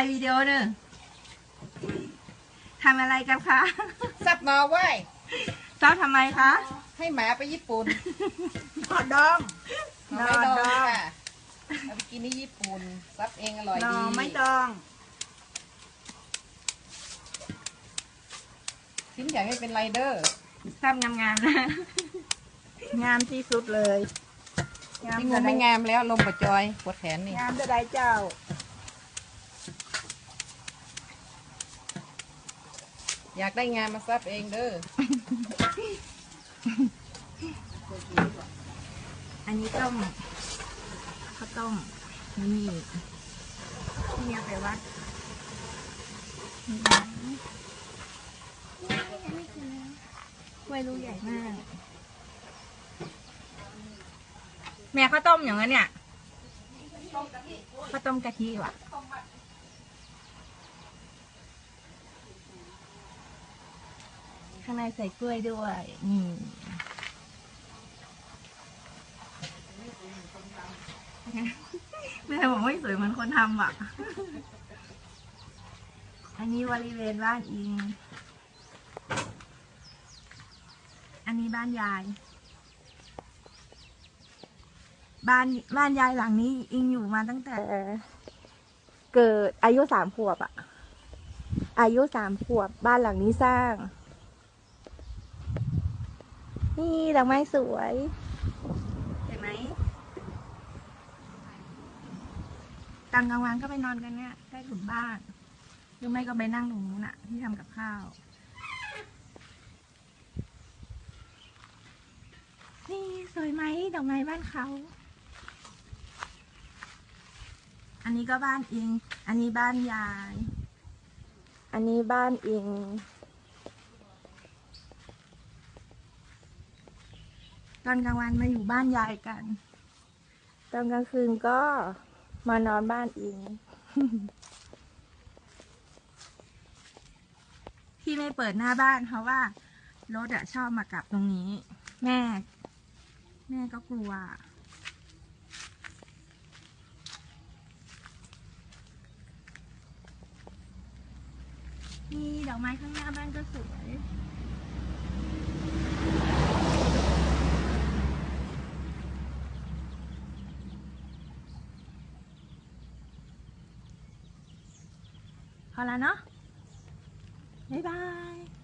ไปวิดีโอหนึ่งทำอะไรกันคะซับนอร์เว้ยชอบทำไมคะให้หมาไปญี่ปุ่นหอดองหน่อไม้ดองค่ะเอาไปกินที่ญี่ปุ่นซับเองอร่อยหนดีอไม่ดองชิ้นใหญ่ไม่เป็นไรเดอร์ทำงามๆนะงามที่สุดเลยที่งมไม่งามแล้วลมประจอยปวดแขนนี่ งามจะได้เจ้า อยากได้งานมาซับเองเด้อ อันนี้ต้มข้าวต้มนี่ที่เนี่ยไปวัดนี่นะไวยรู้ใหญ่มาก แม่ข้าวต้มอย่างนั้นเนี่ยข้าวต้มกะทิว่ะ ข้างในใส่กล้วยด้วยนี่แม่บอกไม่สวยเหมือนคนทำอะ อันนี้บริเวณบ้านอิง อันนี้บ้านยาย บ้านบ้านยายหลังนี้ อิงอยู่มาตั้งแต่ เกิดอายุสามขวบอะอายุสามขวบบ้านหลังนี้สร้าง นี่ดอกไม้สวยเห็นไหมตอนกลางวันก็ไปนอนกันเนี่ยใต้ถุนบ้านหรือไม่ก็ไปนั่งตรงนู้นอะที่ทำกับข้าว นี่สวยไหมดอกไม้บ้านเขา อันนี้ก็บ้านอิง อันนี้บ้านยาย อันนี้บ้านอิง ตอนกลางวันมาอยู่บ้านยายกัน ตอนกลางคืนก็มานอนบ้านอิง ที่ไม่เปิดหน้าบ้านเพราะว่ารถอะชอบมากลับตรงนี้ แม่ แม่ก็กลัวนี่ดอกไม้ข้างหน้าบ้านก็สวย พอแล้วเนาะบ๊ายบาย